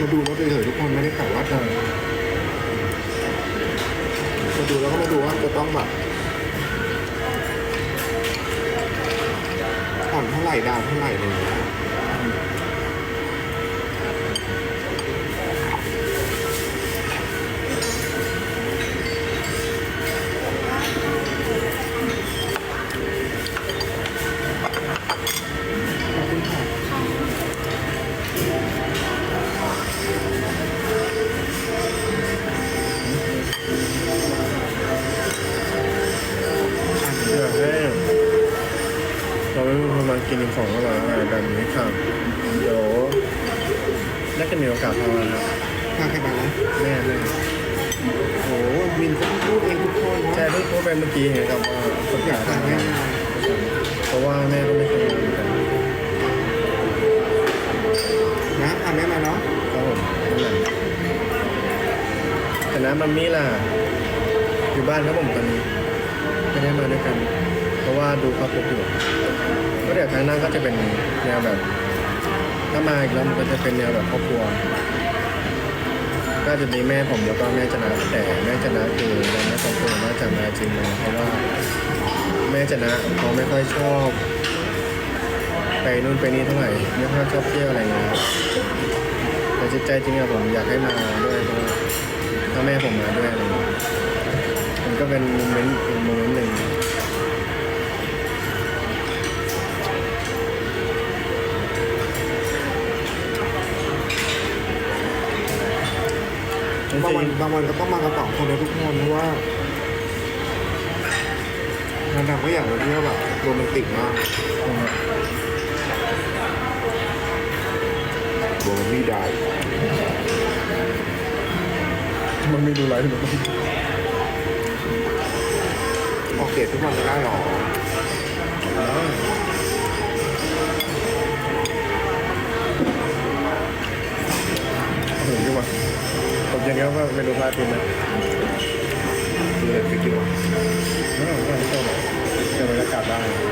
มาดูรถเฉยๆทุกคนไม่ได้กล่าวว่าจะมาดูแล้วก็มาดูว่าจะต้องแบบผ่อนเท่าไหร่ดาวเท่าไหร่อะไรอย่างเงี้ย เราไม่มีคนมากินของอร่อยๆแบบนี้ครับเดี๋ยวน่าจะมีโอกาสพามาครับพาใครมานะแม่แม่โอ้โหมินก็พูดเองทุกคนว่าใช่เพิ่งพูดไปเมื่อกี้เห็นครับว่าคนอยากทาพานแม่มาเพราะว่าแม่ก็ไม่เคยมาเหมือนกันนะพาแม่มาเนาะครับผมนั่นแหละแต่นะมัมมี่ล่ะ อยู่บ้านครับผมตอนนี้ไม่ได้มาด้วยกันเพ ราะว่าดูครอบครัวอยู่ก็เดี๋ยวครั้งหน้าก็จะเป็นแนวแบบ ถ้ามาอีกแล้วมันก็จะเป็นแนวแบบครอบครัว ก็จะมีแม่ผมแล้วก็แม่จนะแต่แม่จนะคือเราไม่คอนเฟิร์มว่าจะมาจริงไหมเพราะว่า แม่จนะเขาไม่ค่อยชอบ ไปนู่นไปนี่เท่าไหร่ไม่ค่อยชอบเที่ยวอะไรเงี้ยแต่จิตใจจริงอะผมอยากให้มาด้วยเพราะถ้าแม่ผมมาด้วยอะไรเงี้ยมันก็เป็นโมเมนต์อีกโมเมนต์หนึ่ง บางวันบางวันก็ต้องมากันสองคนนะทุกคนเพราะว่านันดำก็อยากไปเที่ยวแบบโรแมนติกมากๆโรแมนติกได้มันไม่ดูไลฟ์หรอกออกเดททุกวันไม่ได้หรอ ผมยังไงก็ไม่รู้พลาดทีนะดูเน็ตฟิกดีกว่าไม่ต้องไม่ต้องเดี๋ยวบรรยากาศได้